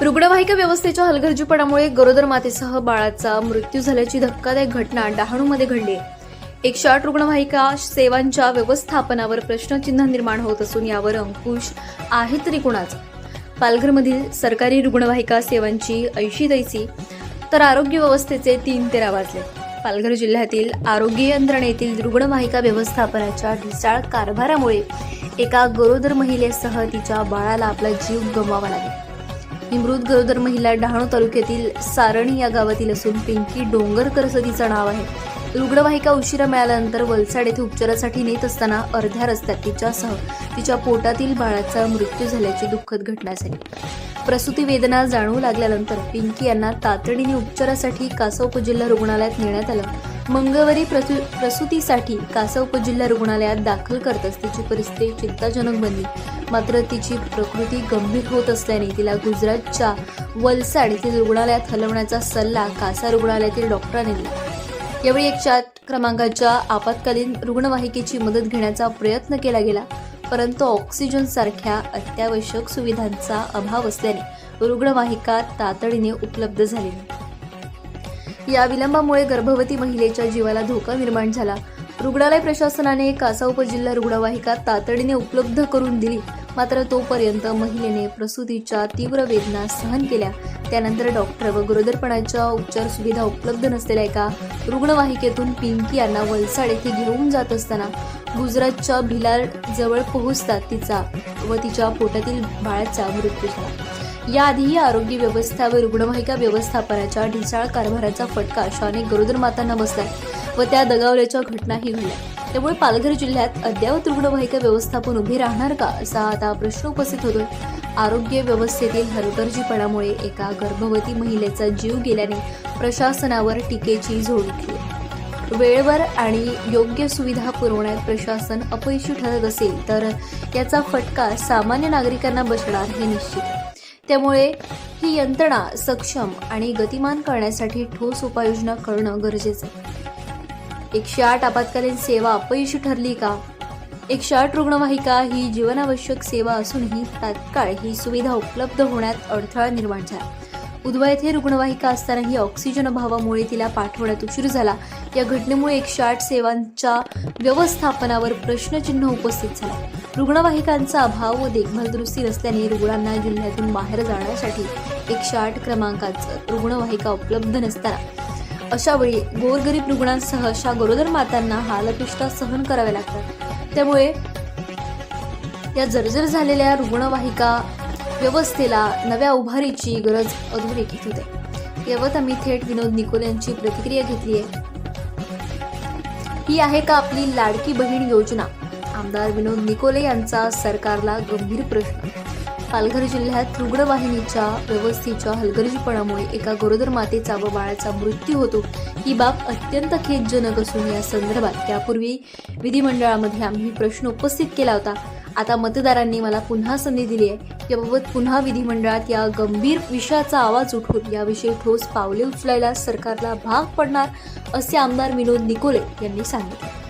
रुग्णवाहिका व्यवस्थेच्या हलगर्जीपणामुळे गरोदर मातेसह बाळाचा मृत्यू झाल्याची धक्कादायक घटना डहाणूमध्ये घडली. एकशे आठ रुग्णवाहिका सेवांच्या व्यवस्थापनावर प्रश्नचिन्ह निर्माण होत असून यावर अंकुश आहे तरी कुणाचा? पालघरमधील सरकारी रुग्णवाहिका सेवांची ऐशी दैसी तर आरोग्य व्यवस्थेचे तीन तेरा वाजले. पालघर जिल्ह्यातील आरोग्य यंत्रणेतील रुग्णवाहिका व्यवस्थापनाच्या ढिसाळ कारभारामुळे एका गरोदर महिलेसह तिच्या बाळाला आपला जीव गमवावा लागला. ही मृत गरोदर महिला डहाणू तालुक्यातील सारणी या गावातील असून पिंकी डोंगरकर असं तिचं नाव आहे. रुग्णवाहिका उशिरा मिळाल्यानंतर वलसाड येथे उपचारासाठी नेत असताना अर्ध्या रस्त्यात तिच्यासह तिच्या पोटातील बाळाचा मृत्यू झाल्याची दुःखद घटना झाली. प्रसूती वेदना जाणवू लागल्यानंतर पिंकी यांना तातडीने उपचारासाठी कासव उपजिल्हा रुग्णालयात नेण्यात आलं. मंगळवारी प्रसू प्रसूतीसाठी कासव उपजिल्हा रुग्णालयात दाखल करताच तिची परिस्थिती चिंताजनक बनली. मात्र तिची प्रकृती गंभीर होत असल्याने तिला गुजरातच्या वलसाड येथील रुग्णालयात हलवण्याचा सल्ला कासा रुग्णालयातील डॉक्टरांनी दिला. यावेळी एक चार क्रमांकाच्या आपत्कालीन रुग्णवाहिकेची मदत घेण्याचा प्रयत्न केला गेला परंतु ऑक्सिजन सारख्या अत्यावश्यक सुविधांचा अभाव असल्याने रुग्णवाहिका तातडीने उपलब्ध झाली या विलंबामुळे गर्भवती महिलेच्या जीवाला धोका निर्माण झाला. रुग्णालय प्रशासनाने कासा उपजिल्हा रुग्णवाहिका तातडीने उपलब्ध करून दिली. मात्र तोपर्यंत महिलेने प्रसूतीच्या तीव्र वेदना सहन केल्या. त्यानंतर डॉक्टर व गरोदरपणाच्या उपचार सुविधा उपलब्ध नसलेल्या एका रुग्णवाहिकेतून पिंकी यांना वलसाड येथे घेऊन जात असताना गुजरातच्या भिलार जवळ पोहोचतात तिचा व तिच्या पोटातील बाळाचा मृत्यू झाला. याआधीही आरोग्य व्यवस्था व रुग्णवाहिका व्यवस्थापनाच्या ढिसाळ कारभाराचा फटका अशा अनेक गरोदर मातांना बसलाय. व त्या दगावल्याच्या घटनाही घडल्या. त्यामुळे पालघर जिल्ह्यात अद्ययावत रुग्णवाहिका व्यवस्थापन उभे राहणार का असा आता प्रश्न उपस्थित होतोय. आरोग्य व्यवस्थेतील हलगर्जीपणामुळे एका गर्भवती महिलेचा जीव गेल्याने प्रशासनावर टीकेची झोड उठली. वेळेवर आणि योग्य सुविधा पुरवण्यात प्रशासन अपयशी ठरत असेल तर याचा फटका सामान्य नागरिकांना बसणार हे निश्चित. त्यामुळे ही यंत्रणा सक्षम आणि गतिमान करण्यासाठी ठोस उपाययोजना करणं गरजेचं आहे. एकशे आठ आपत्कालीन सेवा अपयशी ठरली का? एकशे आठ रुग्णवाहिका ही जीवनावश्यक सेवा असूनही तात्काळ ही सुविधा उपलब्ध होण्यात अडथळा निर्माण झाला. उद्वा येथे रुग्णवाहिका असतानाही ऑक्सिजन अभावामुळे तिला पाठवण्यात उशीर झाला. या घटनेमुळे एकशे आठ सेवांच्या व्यवस्थापनावर प्रश्नचिन्ह उपस्थित झाला. रुग्णवाहिकांचा अभाव व देखभाल दुरुस्ती नसल्याने रुग्णांना जिल्ह्यातून बाहेर जाण्यासाठी एकशे आठ क्रमांकाचं रुग्णवाहिका उपलब्ध नसताना अशा वेळी गोरगरीब रुग्णांसह अशा गरोदर मातांना हा लपिष्टा सहन कराव्या लागतात. त्यामुळे या जर्जर झालेल्या रुग्णवाहिका व्यवस्थेला नव्या उभारीची गरज अधोरेखित होते यावत आम्ही थेट विनोद निकोल यांची प्रतिक्रिया घेतली आहे. ही आहे का आपली लाडकी बहीण योजना? आमदार विनोद निकोले यांचा सरकारला गंभीर प्रश्न. पालघर जिल्ह्यात रुग्णवाहिनीच्या व्यवस्थेच्या हलगर्जीपणामुळे एका गरोदर मातेचा व बाळाचा मृत्यू होतो. ही बाब अत्यंत खेदजनक असून या संदर्भात त्यापूर्वी विधिमंडळामध्ये आम्ही प्रश्न उपस्थित केला होता. आता मतदारांनी मला पुन्हा संधी दिली आहे. याबाबत पुन्हा विधिमंडळात या गंभीर विषयाचा आवाज उठवून याविषयी ठोस पावले उचलायला सरकारला भाग पडणार असे आमदार विनोद निकोले यांनी सांगितले.